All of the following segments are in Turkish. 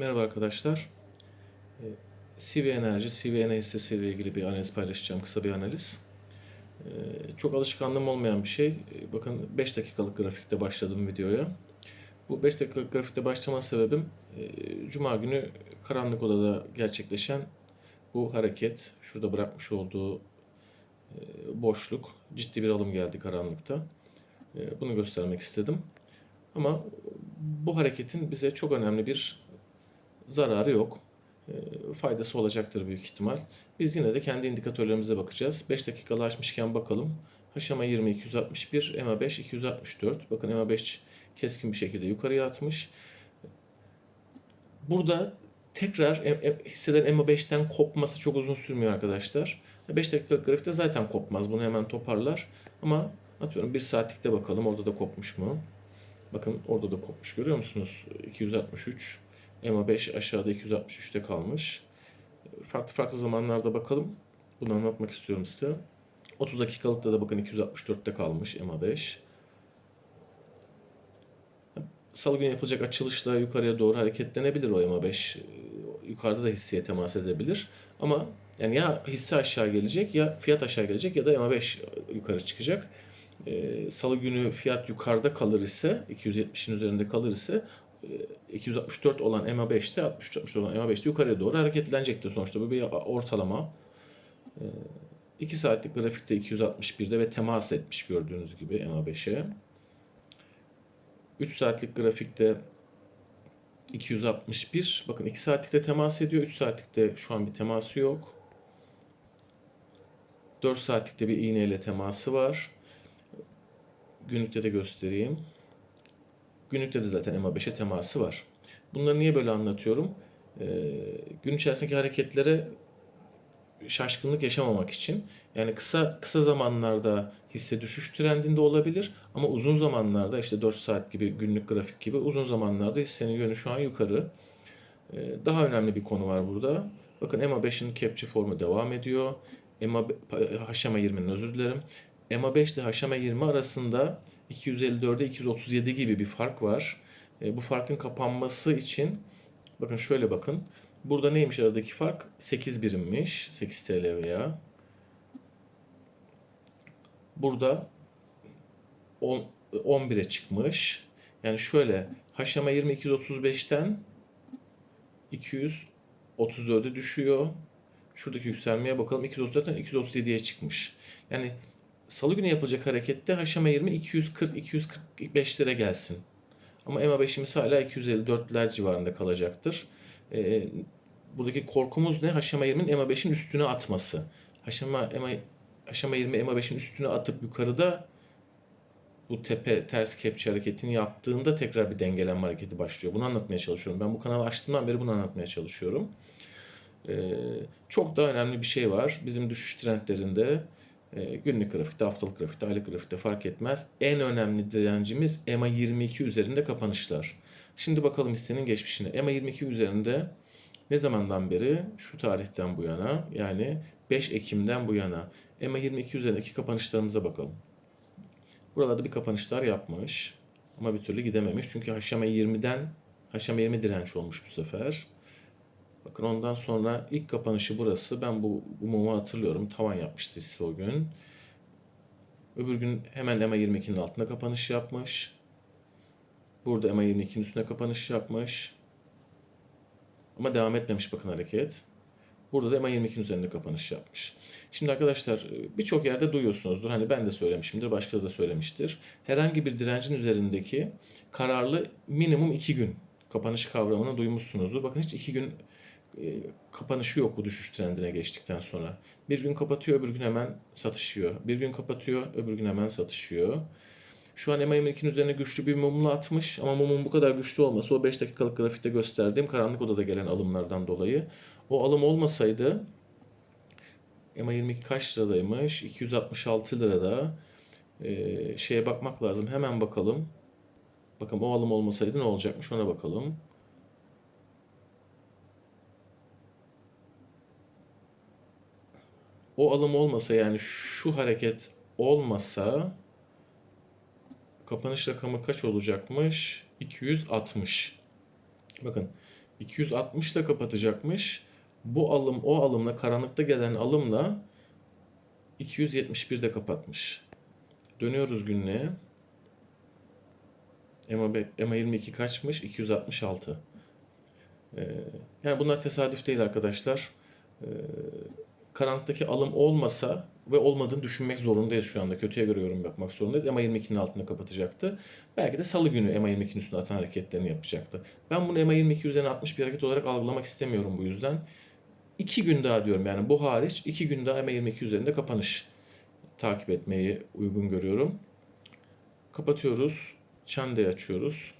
Merhaba arkadaşlar. Ee, CV enerji, CV enerji hissesiyle ilgili bir analiz paylaşacağım. Kısa bir analiz. Ee, Çok alışkanlığım olmayan bir şey. Ee, Bakın 5 dakikalık grafikte başladım videoya. Bu 5 dakikalık grafikte başlama sebebim e, Cuma günü karanlık odada gerçekleşen bu hareket. Şurada bırakmış olduğu e, boşluk. Ciddi bir alım geldi karanlıkta. E, Bunu göstermek istedim. Ama bu hareketin bize çok önemli bir zararı yok. E, faydası olacaktır büyük ihtimal. Biz yine de kendi indikatörlerimize bakacağız. 5 dakikalı açmışken bakalım. HMA 20 261, EMA 5 264. Bakın EMA 5 keskin bir şekilde yukarıya atmış. Burada tekrar hisseden EMA 5'ten kopması çok uzun sürmüyor arkadaşlar. 5 dakikalık grafikte zaten kopmaz. Bunu hemen toparlar. Ama atıyorum 1 saatlikte bakalım orada da kopmuş mu? Bakın orada da kopmuş görüyor musunuz? 263. EMA 5 aşağıda 263'te kalmış. Farklı farklı zamanlarda bakalım. Bunu anlatmak istiyorum size. 30 dakikalıkta da bakın 264'te kalmış EMA 5. Salı günü yapılacak açılışla yukarıya doğru hareketlenebilir o EMA 5. Yukarıda da hisseye temas edebilir. Ama yani ya hisse aşağı gelecek ya fiyat aşağı gelecek ya da EMA 5 yukarı çıkacak. Ee, Salı günü fiyat yukarıda kalır ise 270'in üzerinde kalır ise 264 olan EMA 5'te 63 olan EMA 5'te yukarıya doğru hareketlenecektir sonuçta. Bu bir ortalama. 2 saatlik grafikte 261'de ve temas etmiş gördüğünüz gibi EMA 5'e. 3 saatlik grafikte 261. Bakın 2 saatlikte temas ediyor. 3 saatlikte şu an bir teması yok. 4 saatlikte bir iğneyle teması var. Günlükte de göstereyim. Günlükte de zaten EMA 5'e teması var. Bunları niye böyle anlatıyorum? Ee, gün içerisindeki hareketlere şaşkınlık yaşamamak için. Yani kısa kısa zamanlarda hisse düşüş trendinde olabilir ama uzun zamanlarda işte 4 saat gibi günlük grafik gibi uzun zamanlarda hissenin yönü şu an yukarı. Ee, Daha önemli bir konu var burada. Bakın EMA 5'in capture formu devam ediyor. EMA HMA 20'nin özür dilerim. EMA 5 ile HMA 20 arasında 254'e 237 gibi bir fark var. E, bu farkın kapanması için bakın şöyle bakın. Burada neymiş aradaki fark? 8 birimmiş. 8 TL veya. Burada 10, 11'e çıkmış. Yani şöyle HMA 20 235'ten 234'e düşüyor. Şuradaki yükselmeye bakalım. 234'ten 237'ye çıkmış. Yani salı günü yapılacak harekette HMA 20 240-245'lere gelsin. Ama EMA 5'imiz hala 254'ler civarında kalacaktır. Ee, buradaki korkumuz ne? HMA 20'nin EMA 5'in üstüne atması. HMA, EMA, HMA 20 EMA 5'in üstüne atıp yukarıda bu tepe ters kepçe hareketini yaptığında tekrar bir dengelenme hareketi başlıyor. Bunu anlatmaya çalışıyorum. Ben bu kanalı açtığımdan beri bunu anlatmaya çalışıyorum. Ee, çok da önemli bir şey var. Bizim düşüş trendlerinde e, günlük grafikte, haftalık grafikte, aylık grafikte fark etmez. En önemli direncimiz EMA 22 üzerinde kapanışlar. Şimdi bakalım hissenin geçmişine. EMA 22 üzerinde ne zamandan beri? Şu tarihten bu yana yani 5 Ekim'den bu yana EMA 22 üzerindeki kapanışlarımıza bakalım. Buralarda bir kapanışlar yapmış ama bir türlü gidememiş. Çünkü HMA 20'den HMA 20 direnç olmuş bu sefer. Bakın ondan sonra ilk kapanışı burası. Ben bu, bu mumu hatırlıyorum. Tavan yapmıştı hisse o gün. Öbür gün hemen EMA 22'nin altında kapanış yapmış. Burada EMA 22'nin üstüne kapanış yapmış. Ama devam etmemiş bakın hareket. Burada da EMA 22'nin üzerinde kapanış yapmış. Şimdi arkadaşlar birçok yerde duyuyorsunuzdur. Hani ben de söylemişimdir, başkaları da söylemiştir. Herhangi bir direncin üzerindeki kararlı minimum 2 gün kapanış kavramını duymuşsunuzdur. Bakın hiç 2 gün kapanışı yok bu düşüş trendine geçtikten sonra. Bir gün kapatıyor, öbür gün hemen satışıyor. Bir gün kapatıyor, öbür gün hemen satışıyor. Şu an EMA 22'nin üzerine güçlü bir mumla atmış ama mumun bu kadar güçlü olması o 5 dakikalık grafikte gösterdiğim karanlık odada gelen alımlardan dolayı. O alım olmasaydı EMA 22 kaç liradaymış? 266 lirada. Ee, şeye bakmak lazım. Hemen bakalım. Bakın o alım olmasaydı ne olacakmış ona bakalım. O alım olmasa yani şu hareket olmasa kapanış rakamı kaç olacakmış? 260. Bakın 260 da kapatacakmış. Bu alım o alımla karanlıkta gelen alımla 271 de kapatmış. Dönüyoruz günlüğe. EMA 22 kaçmış? 266. Ee, yani bunlar tesadüf değil arkadaşlar. Ee, karanlıktaki alım olmasa ve olmadığını düşünmek zorundayız şu anda. Kötüye göre yorum yapmak zorundayız. EMA 22'nin altında kapatacaktı. Belki de salı günü EMA 22'nin üstüne atan hareketlerini yapacaktı. Ben bunu EMA 22 üzerine atmış bir hareket olarak algılamak istemiyorum bu yüzden. İki gün daha diyorum yani bu hariç iki gün daha EMA 22 üzerinde kapanış takip etmeyi uygun görüyorum. Kapatıyoruz. Çande'yi açıyoruz.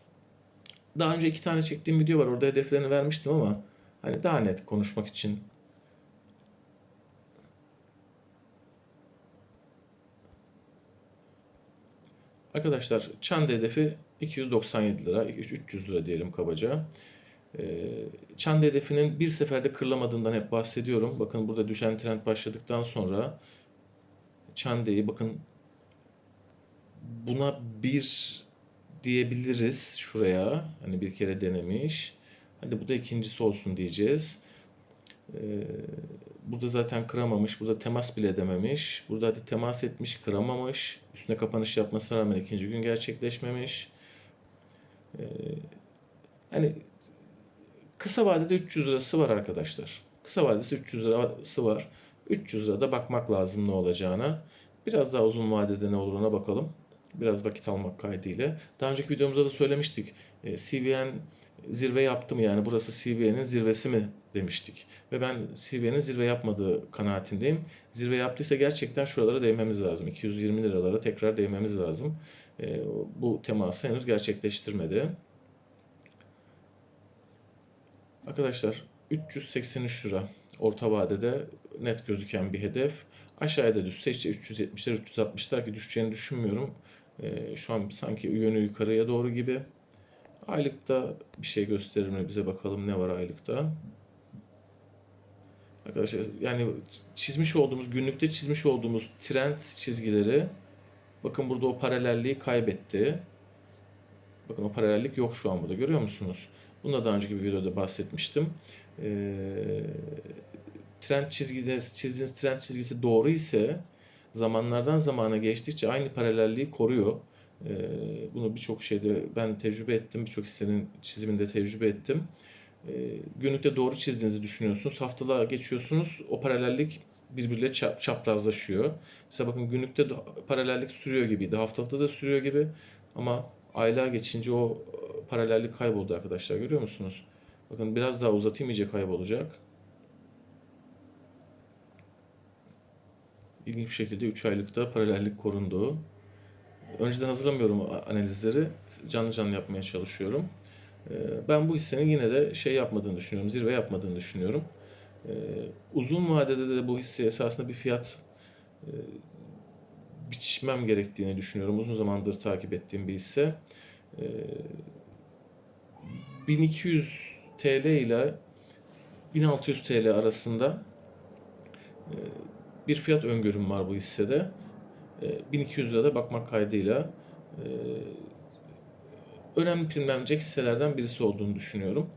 Daha önce iki tane çektiğim video var. Orada hedeflerini vermiştim ama hani daha net konuşmak için Arkadaşlar Çande hedefi 297 lira, 300 lira diyelim kabaca. Ee, Çande hedefinin bir seferde kırılamadığından hep bahsediyorum. Bakın burada düşen trend başladıktan sonra Çande'yi bakın buna bir diyebiliriz şuraya. Hani bir kere denemiş. Hadi bu da ikincisi olsun diyeceğiz. Ee, burada zaten kıramamış. Burada temas bile edememiş. Burada hadi temas etmiş, kıramamış. Üstüne kapanış yapmasına rağmen ikinci gün gerçekleşmemiş. Ee, hani kısa vadede 300 lirası var arkadaşlar. Kısa vadesi 300 lirası var. 300 lirada bakmak lazım ne olacağına. Biraz daha uzun vadede ne oluruna bakalım. Biraz vakit almak kaydıyla. Daha önceki videomuzda da söylemiştik. E, CVN zirve yaptı mı yani burası CVN'in zirvesi mi demiştik. Ve ben CVN'in zirve yapmadığı kanaatindeyim. Zirve yaptıysa gerçekten şuralara değmemiz lazım. 220 liralara tekrar değmemiz lazım. E, bu teması henüz gerçekleştirmedi. Arkadaşlar 383 lira orta vadede net gözüken bir hedef. Aşağıya da düşse işte 370'ler 360'lar ki düşeceğini düşünmüyorum. Ee, şu an sanki yönü yukarıya doğru gibi. Aylıkta bir şey gösterir mi bize bakalım ne var aylıkta. Arkadaşlar yani çizmiş olduğumuz günlükte çizmiş olduğumuz trend çizgileri bakın burada o paralelliği kaybetti. Bakın o paralellik yok şu an burada görüyor musunuz? Bunu da daha önceki bir videoda bahsetmiştim. Ee, trend çizgisi, çizdiğiniz trend çizgisi doğru ise zamanlardan zamana geçtikçe aynı paralelliği koruyor. Ee, bunu birçok şeyde ben tecrübe ettim. Birçok hissenin çiziminde tecrübe ettim. Ee, günlükte doğru çizdiğinizi düşünüyorsunuz. Haftalığa geçiyorsunuz. O paralellik birbiriyle çap, çaprazlaşıyor. Mesela bakın günlükte paralellik sürüyor gibiydi. Haftalıkta da sürüyor gibi. Ama aylığa geçince o e, paralellik kayboldu arkadaşlar. Görüyor musunuz? Bakın biraz daha uzatayım iyice kaybolacak. İlginç bir şekilde 3 aylıkta paralellik korundu. Önceden hazırlamıyorum analizleri. Canlı canlı yapmaya çalışıyorum. Ee, Ben bu hissenin yine de şey yapmadığını düşünüyorum. Zirve yapmadığını düşünüyorum. Ee, Uzun vadede de bu hisse esasında bir fiyat e, biçmem gerektiğini düşünüyorum. Uzun zamandır takip ettiğim bir hisse. Ee, 1200 TL ile 1600 TL arasında e, bir fiyat öngörüm var bu hissede. E, 1200 lirada bakmak kaydıyla e, önemli primlenecek hisselerden birisi olduğunu düşünüyorum.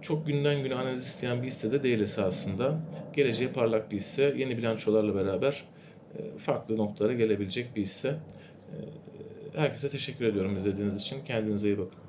Çok günden güne analiz isteyen bir hisse de değil esasında. Geleceği parlak bir hisse. Yeni bilançolarla beraber e, farklı noktalara gelebilecek bir hisse. Herkese teşekkür ediyorum izlediğiniz için. Kendinize iyi bakın.